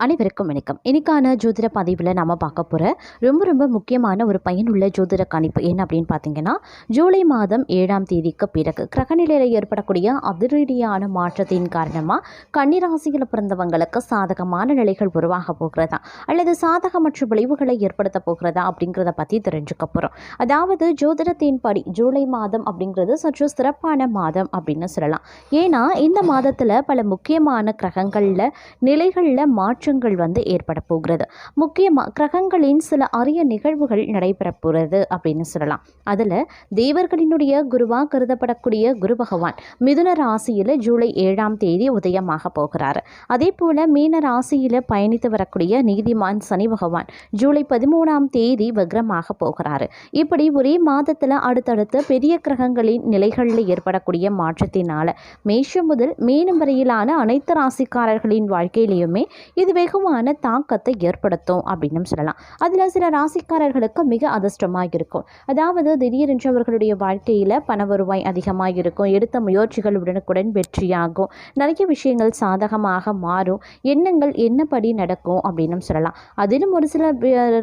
அனைவருக்கும் வணக்கம். இன்றைக்கான ஜோதிட பதிவில் நாம் பார்க்க போகிற ரொம்ப ரொம்ப முக்கியமான ஒரு பயனுள்ள ஜோதிட கணிப்பு என்ன அப்படின்னு பார்த்தீங்கன்னா ஜூலை மாதம் ஏழாம் தேதிக்கு பிறகு கிரகநிலையில் ஏற்படக்கூடிய அதிரடியான மாற்றத்தின் காரணமாக கன்னிராசியில் பிறந்தவங்களுக்கு சாதகமான நிலைகள் உருவாக போகிறதா? அல்லது சாதகமற்ற விளைவுகளை ஏற்படுத்த போகிறதா? அப்படிங்கிறத பற்றி தெரிஞ்சுக்க போகிறோம் அதாவது ஜோதிடத்தின் படி ஜூலை மாதம் அப்படிங்கிறது சற்று சிறப்பான மாதம் அப்படின்னு சொல்லலாம். ஏன்னா இந்த மாதத்தில் பல முக்கியமான கிரகங்களில் நிலைகளில் மாற்றங்கள் வந்து ஏற்பட போகிறது. முக்கியமாக கிரகங்களின் சில அரிய நிகழ்வுகள் நடைபெற போகிறது அப்படின்னு சொல்லலாம். அதில் தேவர்களினுடைய குருவாக கருதப்படக்கூடிய குரு பகவான் மிதுன ராசியில் ஜூலை ஏழாம் தேதி உதயமாக போகிறார். அதே போல் மீன ராசியில் பயணித்து வரக்கூடிய நீதிமான் சனி பகவான் ஜூலை பதிமூணாம் தேதி வக்ரமாக போகிறார். இப்படி ஒரே மாதத்தில் அடுத்தடுத்து பெரிய கிரகங்களின் நிலைகளில் ஏற்படக்கூடிய மாற்றத்தினால் மேஷம் முதல் மீனம் வரையிலான அனைத்து ராசிக்காரர்களின் வாழ்க்கையிலையுமே இது வெகுவான தாக்கத்தை ஏற்படுத்தும் அப்படின்னு சொல்லலாம். அதில் சில ராசிக்காரர்களுக்கு மிக அதிர்ஷ்டமாக இருக்கும். அதாவது திடீரென்று அவர்களுடைய வாழ்க்கையில் பண வருவாய் அதிகமாக இருக்கும். எடுத்த முயற்சிகள் உடனுக்குடன் வெற்றியாகும். நிறைய விஷயங்கள் சாதகமாக மாறும். எண்ணங்கள் என்னபடி நடக்கும் அப்படின்னு சொல்லலாம். அதிலும் ஒரு சில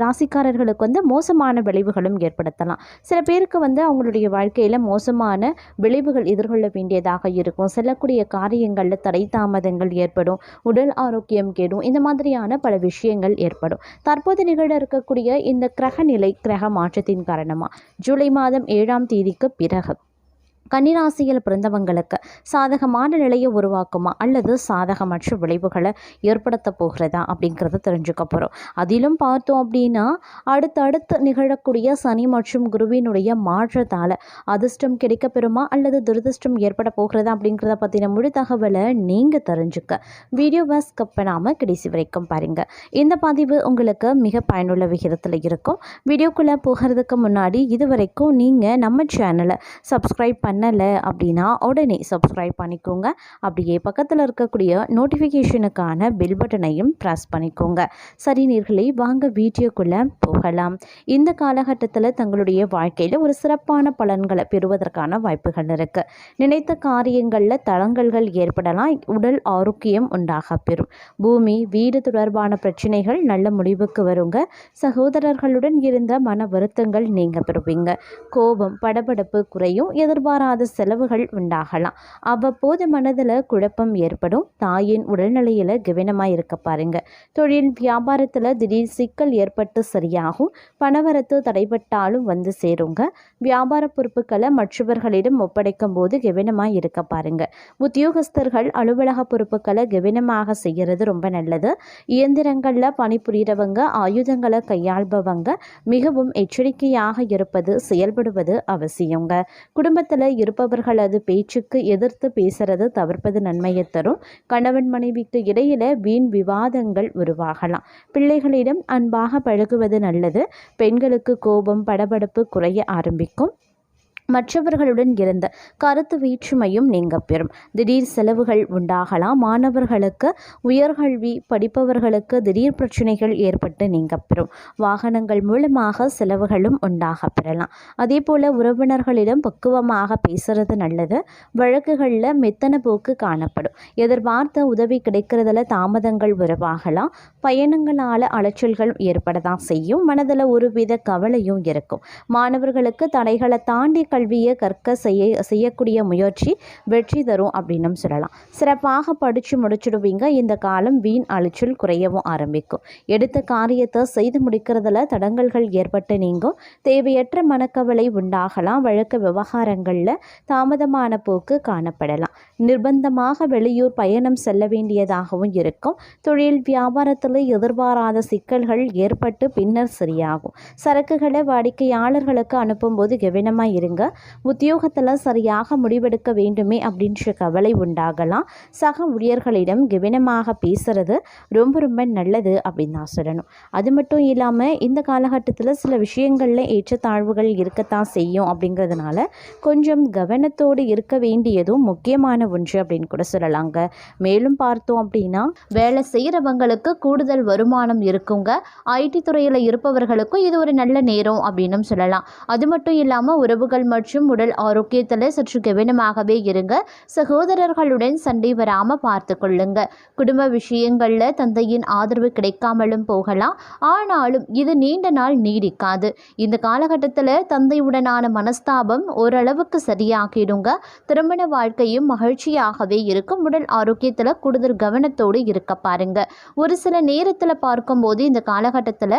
ராசிக்காரர்களுக்கு வந்து மோசமான விளைவுகளும் ஏற்படுத்தலாம். சில பேருக்கு வந்து அவங்களுடைய வாழ்க்கையில் மோசமான விளைவுகள் எதிர்கொள்ள வேண்டியதாக இருக்கும். செல்லக்கூடிய காரியங்களில் தடை தாமதங்கள் ஏற்படும். உடல் ஆரோக்கியம் கெடும். இந்த மாதிரியான பல விஷயங்கள் ஏற்படும். தற்போது நிகழ இருக்கக்கூடிய இந்த கிரக நிலை கிரக மாற்றத்தின் காரணமாக ஜூலை மாதம் ஏழாம் தேதிக்கு பிறகு. கன்னிராசியில் பிறந்தவங்களுக்கு சாதகமான நிலையை உருவாக்குமா அல்லது சாதகமற்ற விளைவுகளை ஏற்படுத்த போகிறதா அப்படிங்கிறத தெரிஞ்சுக்க போகிறோம் அதிலும் பார்த்தோம் அப்படின்னா அடுத்தடுத்து நிகழக்கூடிய சனி மற்றும் குருவினுடைய மாற்றத்தால் அதிர்ஷ்டம் கிடைக்கப்பெறுமா அல்லது துரதிர்ஷ்டம் ஏற்பட போகிறதா அப்படிங்கிறத பற்றின முழு தகவலை நீங்கள் தெரிஞ்சுக்க. வீடியோவை ஸ்கிப் பண்ணாமல் கடைசி வரைக்கும் பாருங்கள் இந்த பதிவு உங்களுக்கு மிக பயனுள்ள விகிதத்தில் இருக்கும். வீடியோக்குள்ளே போகிறதுக்கு முன்னாடி இது வரைக்கும் நீங்கள் நம்ம சேனலை சப்ஸ்கிரைப் பண்ணலை அப்படின்னா உடனே சப்ஸ்கிரைப் பண்ணிக்கோங்க. அப்படியே பக்கத்தில் இருக்கக்கூடிய நோட்டிஃபிகேஷனுக்கான பெல் பட்டனையும் ப்ரெஸ் பண்ணிக்கோங்க. சரி நீர்களை வாங்க வீடியோக்குள்ளே போகலாம். இந்த காலகட்டத்தில் தங்களுடைய வாழ்க்கையில் ஒரு சிறப்பான பலன்களை பெறுவதற்கான வாய்ப்புகள் இருக்குது நினைத்த காரியங்களில் தளங்கல்கள் ஏற்படலாம். உடல் ஆரோக்கியம் உண்டாக பெறும் பூமி வீடு தொடர்பான பிரச்சனைகள் நல்ல முடிவுக்கு வருங்க. சகோதரர்களுடன் இருந்த மன வருத்தங்கள் நீங்க பெறுவீங்க. கோபம் படபடப்பு குறையும். எதிர்பாராத செலவுகள் உண்டாகலாம். அவ்வப்போது மனதில் குழப்பம் ஏற்படும். தாயின் உடல்நிலையில் கவனமாக இருக்க பாருங்க. தொழில் வியாபாரத்தில் திடீர் சிக்கல் ஏற்பட்டு சரியாகும். பணவரத்து தடைபட்டாலும் வந்து சேருங்க. வியாபார பொறுப்புகளை மற்றவர்களிடம் ஒப்படைக்கும் போது கவனமாக இருக்க பாருங்க. உத்தியோகஸ்தர்கள் அலுவலக பொறுப்புகளை கவனமாக செய்கிறது ரொம்ப நல்லது. இயந்திரங்களில் பணிபுரியறவங்க ஆயுதங்களை கையாள்பவங்க மிகவும் எச்சரிக்கையாக இருப்பது செயல்படுவது அவசியங்க. குடும்பத்தில் இருப்பவர்களது பேச்சுக்கு எதிர்த்து பேசுறது தவிர்ப்பது நன்மையை தரும். கணவன் மனைவிக்கு இடையில வீண் விவாதங்கள் உருவாகலாம். பிள்ளைகளிடம் அன்பாக பழகுவது நல்லது. பெண்களுக்கு கோபம் படபடப்பு குறைய ஆரம்பிக்கும். மற்றவர்களுடன் இருந்த கருத்து வேற்றுமையும் நீங்க பெறும் திடீர் செலவுகள் உண்டாகலாம். மாணவர்களுக்கு உயர்கல்வி படிப்பவர்களுக்கு திடீர் பிரச்சனைகள் ஏற்பட்டு நீங்க பெறும் வாகனங்கள் மூலமாக செலவுகளும் உண்டாக பெறலாம். அதே போல் உறவினர்களிடம் பக்குவமாக பேசுறது நல்லது. வழக்குகளில் மெத்தன போக்கு காணப்படும். எதிர்பார்த்த உதவி கிடைக்கிறதுல தாமதங்கள் உருவாகலாம். பயணங்களால் அலைச்சல்கள் ஏற்பட தான் செய்யும். மனதில் ஒருவித கவலையும் இருக்கும். மாணவர்களுக்கு தடைகளை தாண்டி கல்வியை கற்க செய்ய செய்யக்கூடிய முயற்சி வெற்றி தரும் அப்படின்னும் சொல்லலாம். சிறப்பாக படித்து முடிச்சுடுவீங்க. இந்த காலம் வீண் அழிச்சல் குறையவும் ஆரம்பிக்கும். எடுத்த காரியத்தை செய்து முடிக்கிறதுல தடங்கல்கள் ஏற்பட்டு நீங்கும். தேவையற்ற மனக்கவலை உண்டாகலாம். வழக்கு விவகாரங்களில் தாமதமான போக்கு காணப்படலாம். நிர்பந்தமாக வெளியூர் பயணம் செல்ல வேண்டியதாகவும் இருக்கும். தொழில் வியாபாரத்தில் எதிர்பாராத சிக்கல்கள் ஏற்பட்டு பின்னர் சரியாகும். சரக்குகளை வாடிக்கையாளர்களுக்கு அனுப்பும்போது கவனமாக இருங்க. உத்தியோகத்தில் சரியாக முடிவெடுக்க வேண்டுமே அப்படின்ற கவலை உண்டாகலாம். சக ஊழியர்களிடம் கவனமாக பேசுறது ரொம்ப ரொம்ப நல்லது அப்படின்னு நான் சொல்லணும். அது மட்டும் இல்லாமல் இந்த காலகட்டத்தில் சில விஷயங்களில் ஏற்றத்தாழ்வுகள் இருக்கத்தான் செய்யும் அப்படிங்கிறதுனால கொஞ்சம் கவனத்தோடு இருக்க வேண்டியதும் முக்கியமான ஒன்று அப்படின்னு கூட சொல்லலாங்க. மேலும் பார்த்தோம் அப்படின்னா வேலை செய்கிறவங்களுக்கு கூடுதல் வருமானம் இருக்குங்க. ஐடி துறையில் இருப்பவர்களுக்கும் இது ஒரு நல்ல நேரம் அப்படின்னும் சொல்லலாம். அது மட்டும் இல்லாமல் உறவுகள் மற்றும் உடல் ஆரோக்கியத்தில் சற்று கவனமாகவே இருங்க. சகோதரர்களுடன் சண்டை வராமல் பார்த்து கொள்ளுங்க. குடும்ப விஷயங்களில் தந்தையின் ஆதரவு கிடைக்காமலும் போகலாம். ஆனாலும் இது நீண்ட நாள் நீடிக்காது. இந்த காலகட்டத்தில் தந்தையுடனான மனஸ்தாபம் ஓரளவுக்கு சரியாகிடுங்க. திருமண வாழ்க்கையும் மகிழ்ச்சியாகவே இருக்கும். உடல் ஆரோக்கியத்தில் கூடுதல் கவனத்தோடு இருக்க பாருங்க. ஒரு சில நேரத்தில் பார்க்கும்போது இந்த காலகட்டத்தில்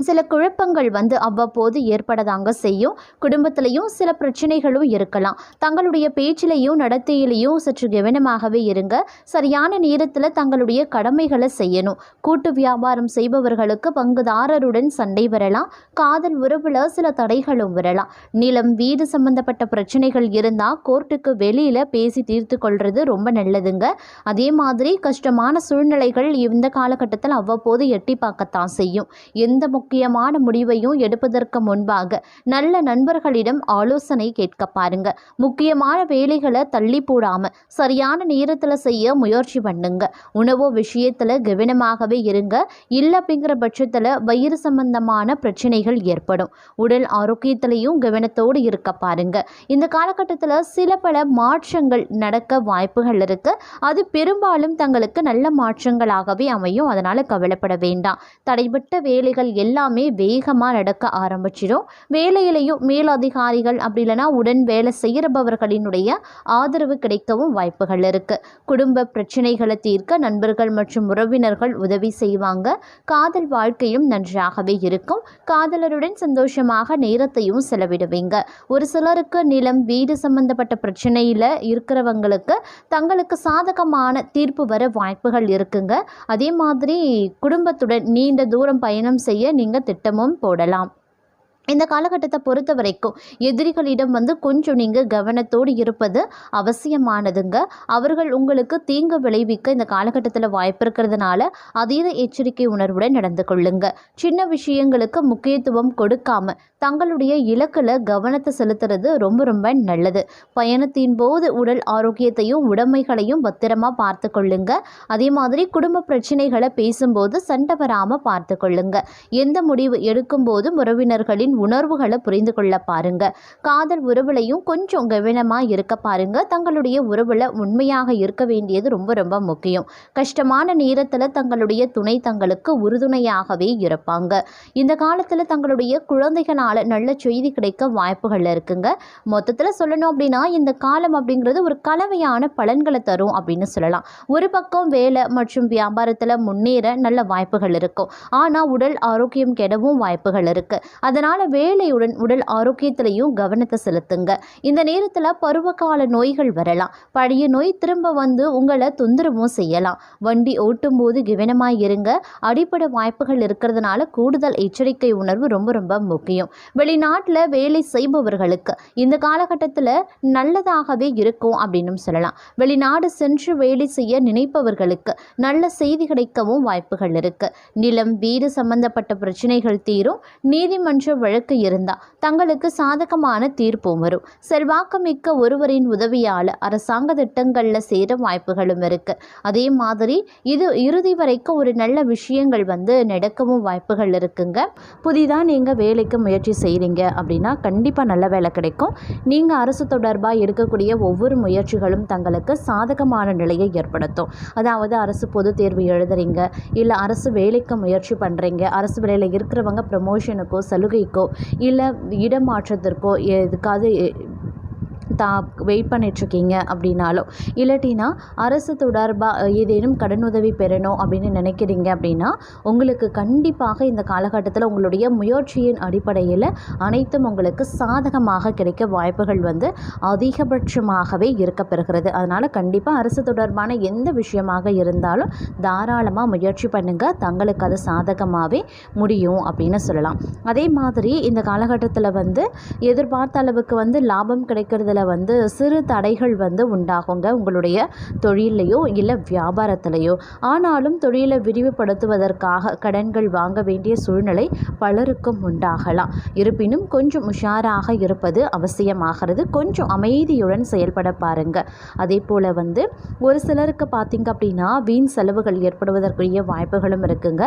சில குழப்பங்கள் வந்து அவ்வப்போது ஏற்படதாங்க செய்யும். குடும்பத்திலையும் சில பிரச்சனைகளும் இருக்கலாம். தங்களுடைய பேச்சிலையும் நடத்தையிலையும் சற்று கவனமாகவே இருங்க. சரியான நேரத்தில் தங்களுடைய கடமைகளை செய்யணும். கூட்டு வியாபாரம் செய்பவர்களுக்கு பங்குதாரருடன் சண்டை வரலாம். காதல் உறவில் சில தடைகளும் வரலாம். நிலம் வீடு சம்பந்தப்பட்ட பிரச்சனைகள் இருந்தால் கோர்ட்டுக்கு வெளியில் பேசி தீர்த்து கொள்வது ரொம்ப நல்லதுங்க. அதே மாதிரி கஷ்டமான சூழ்நிலைகள் இந்த காலகட்டத்தில் அவ்வப்போது எட்டி பார்க்கத்தான் செய்யும். எந்த முக்கியமான முடிவையும் எடுப்பதற்கு முன்பாக நல்ல நண்பர்களிடம் ஆலோசனை கேட்க பாருங்க. முக்கியமான வேலைகளை தள்ளி போடாம சரியான நேரத்தில் செய்ய முயற்சி பண்ணுங்க. உணவு விஷயத்தில் கவனமாகவே இருங்க. இல்லை அப்படிங்கிற பட்சத்தில் வயிறு சம்பந்தமான பிரச்சனைகள் ஏற்படும். உடல் ஆரோக்கியத்திலையும் கவனத்தோடு இருக்க பாருங்க. இந்த காலகட்டத்தில் சில பல மாற்றங்கள் நடக்க வாய்ப்புகள் இருக்கு. அது பெரும்பாலும் தங்களுக்கு நல்ல மாற்றங்களாகவே அமையும். அதனால கவலைப்பட வேண்டாம். தடைபட்ட வேலைகள் எல்லாம் எல்லாமே வேகமாக நடக்க ஆரம்பிச்சிடும். வேலையிலையும் மேலதிகாரிகள் அப்படி இல்லைன்னா உடன் வேலை செய்கிறபவர்களினுடைய ஆதரவு கிடைக்கவும் வாய்ப்புகள் இருக்குது குடும்ப பிரச்சனைகளை தீர்க்க நண்பர்கள் மற்றும் உறவினர்கள் உதவி செய்வாங்க. காதல் வாழ்க்கையும் நன்றாகவே இருக்கும். காதலருடன் சந்தோஷமாக நேரத்தையும் செலவிடுவீங்க. ஒரு சிலருக்கு நிலம் வீடு சம்பந்தப்பட்ட பிரச்சனையில் இருக்கிறவங்களுக்கு தங்களுக்கு சாதகமான தீர்ப்பு வர வாய்ப்புகள் இருக்குங்க. அதே மாதிரி குடும்பத்துடன் நீண்ட தூரம் பயணம் செய்ய நீங்கள் திட்டமும் போடலாம். இந்த காலகட்டத்தை பொறுத்த வரைக்கும் எதிரிகளிடம் வந்து கொஞ்சம் நீங்கள் கவனத்தோடு இருப்பது அவசியமானதுங்க. அவர்கள் உங்களுக்கு தீங்கு விளைவிக்க இந்த காலகட்டத்தில் வாய்ப்பு இருக்கிறதுனால அதீத எச்சரிக்கை உணர்வுடன் நடந்து கொள்ளுங்க. சின்ன விஷயங்களுக்கு முக்கியத்துவம் கொடுக்காம தங்களுடைய இலக்கில் கவனத்தை செலுத்துறது ரொம்ப ரொம்ப நல்லது. பயணத்தின் போது உடல் ஆரோக்கியத்தையும் உடைமைகளையும் பத்திரமா பார்த்து கொள்ளுங்க. அதே மாதிரி குடும்ப பிரச்சனைகளை பேசும்போது சண்டை வராமல் பார்த்து கொள்ளுங்க. எந்த முடிவு எடுக்கும் போதும் உறவினர்களின் உணர்வுகளை புரிந்து கொள்ள பாருங்க. காதல் உறவுலையும் கொஞ்சம் கவனமா இருக்க பாருங்க. தங்களுடைய உறவுல உண்மையாக இருக்க வேண்டியது ரொம்ப ரொம்ப முக்கியம். கஷ்டமான நேரத்தில் தங்களுடைய துணை தங்களுக்கு உறுதுணையாகவே இருப்பாங்க. இந்த காலத்தில் தங்களுடைய குழந்தைகளால் நல்ல செய்தி கிடைக்க வாய்ப்புகள் இருக்குங்க. மொத்தத்தில் சொல்லணும் அப்படின்னா இந்த காலம் அப்படிங்கிறது ஒரு கலவையான பலன்களை தரும் அப்படின்னு சொல்லலாம். ஒரு பக்கம் வேலை மற்றும் வியாபாரத்தில் முன்னேற நல்ல வாய்ப்புகள் இருக்கும். ஆனால் உடல் ஆரோக்கியம் கெடவும் வாய்ப்புகள் இருக்கு. அதனால வேலையுடன் உடல் ஆரோக்கியத்திலையும் கவனத்தை செலுத்துங்க. இந்த நேரத்தில் பருவகால நோய்கள் வரலாம். பழைய நோய் திரும்ப வந்து உங்களை தொந்தரவும் செய்யலாம். வண்டி ஓட்டும் போது கவனமாக இருங்க. அடிப்படை வாய்ப்புகள் இருக்கிறதுனால கூடுதல் எச்சரிக்கை உணர்வு ரொம்ப ரொம்ப முக்கியம். வெளிநாட்டில் வேலை செய்பவர்களுக்கு இந்த காலகட்டத்தில் நல்லதாகவே இருக்கும் அப்படின்னு சொல்லலாம். வெளிநாடு சென்று வேலை செய்ய நினைப்பவர்களுக்கு நல்ல செய்தி கிடைக்கவும் வாய்ப்புகள் இருக்கு. நிலம் வீடு சம்பந்தப்பட்ட பிரச்சனைகள் தீரும். நீதிமன்ற வழக்கு இருந்தால் தங்களுக்கு சாதகமான தீர்ப்பும் வரும். செல்வாக்குமிக்க ஒருவரின் உதவியால் அரசாங்க திட்டங்களில் சேர வாய்ப்புகளும் இருக்கு. அதே மாதிரி இது இறுதி வரைக்கும் ஒரு நல்ல விஷயங்கள் வந்து நடக்கவும் வாய்ப்புகள் இருக்குங்க. புதிதாக நீங்கள் வேலைக்கு முயற்சி செய்கிறீங்க அப்படின்னா கண்டிப்பாக நல்ல வேலை கிடைக்கும். நீங்கள் அரசு தொடர்பாக எடுக்கக்கூடிய ஒவ்வொரு முயற்சிகளும் தங்களுக்கு சாதகமான நிலையை ஏற்படுத்தும். அதாவது அரசு பொது தேர்வு எழுதுறீங்க இல்லை அரசு வேலைக்கு முயற்சி பண்ணுறீங்க அரசு வேலையில் இருக்கிறவங்க ப்ரமோஷனுக்கோ சலுகைக்கோ இல்லை இடமாற்றத்திற்கோ எதுக்காவது தா வெயிட் பண்ணிகிட்ருக்கீங்க அப்படின்னாலும் இல்லாட்டினா அரசு தொடர்பாக ஏதேனும் கடனுதவி பெறணும் அப்படின்னு நினைக்கிறீங்க அப்படின்னா உங்களுக்கு கண்டிப்பாக இந்த காலகட்டத்தில் உங்களுடைய முயற்சியின் அடிப்படையில் அனைத்தும் உங்களுக்கு சாதகமாக கிடைக்க வாய்ப்புகள் வந்து அதிகபட்சமாகவே இருக்கப்பெறுகிறது. அதனால் கண்டிப்பாக அரசு தொடர்பான எந்த விஷயமாக இருந்தாலும் தாராளமாக முயற்சி பண்ணுங்கள் தங்களுக்கு அது சாதகமாகவே முடியும் அப்படின்னு சொல்லலாம். அதே மாதிரி இந்த காலகட்டத்தில் வந்து எதிர்பார்த்த அளவுக்கு வந்து லாபம் கிடைக்கிறதுல வந்து சிறு தடைகள் வந்து உண்டாகுங்க உங்களுடைய தொழிலையோ இல்லை வியாபாரத்திலையோ. ஆனாலும் தொழிலை விரிவுபடுத்துவதற்காக கடன்கள் வாங்க வேண்டிய சூழ்நிலை பலருக்கும் உண்டாகலாம். இருப்பினும் கொஞ்சம் உஷாராக இருப்பது அவசியமாகிறது. கொஞ்சம் அமைதியுடன் செயல்பட பாருங்க. அதே போல் வந்து ஒரு சிலருக்கு பார்த்தீங்க அப்படின்னா வீண் செலவுகள் ஏற்படுவதற்குரிய வாய்ப்புகளும் இருக்குங்க.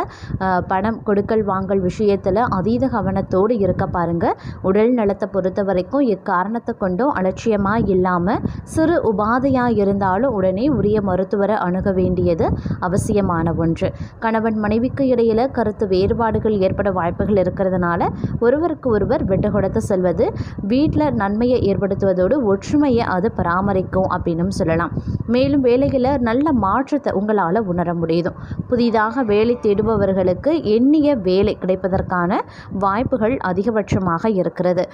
பணம் கொடுக்கல் வாங்கல் விஷயத்தில் அதீத கவனத்தோடு இருக்க பாருங்க. உடல் நலத்தை பொறுத்த வரைக்கும் இக்காரணத்தை கொண்டும் அலட்சியமாக இல்லாமல் சிறு உபாதையாக இருந்தாலும் உடனே உரிய மருத்துவரை அணுக வேண்டியது அவசியமான ஒன்று. கணவன் மனைவிக்கு இடையில் கருத்து வேறுபாடுகள் ஏற்பட வாய்ப்புகள் இருக்கிறதுனால ஒருவருக்கு ஒருவர் விட்டு கொடுத்து செல்வது வீட்டில் நன்மையை ஏற்படுத்துவதோடு ஒற்றுமையை அது பராமரிக்கும் அப்படின்னும் சொல்லலாம். மேலும் வேலையில் நல்ல மாற்றத்தை உங்களால் உணர முடியுது. புதிதாக வேலை தேடுபவர்களுக்கு எண்ணிய வேலை கிடைப்பதற்கான வாய்ப்புகள் அதிகபட்சமாக இருக்கிறது.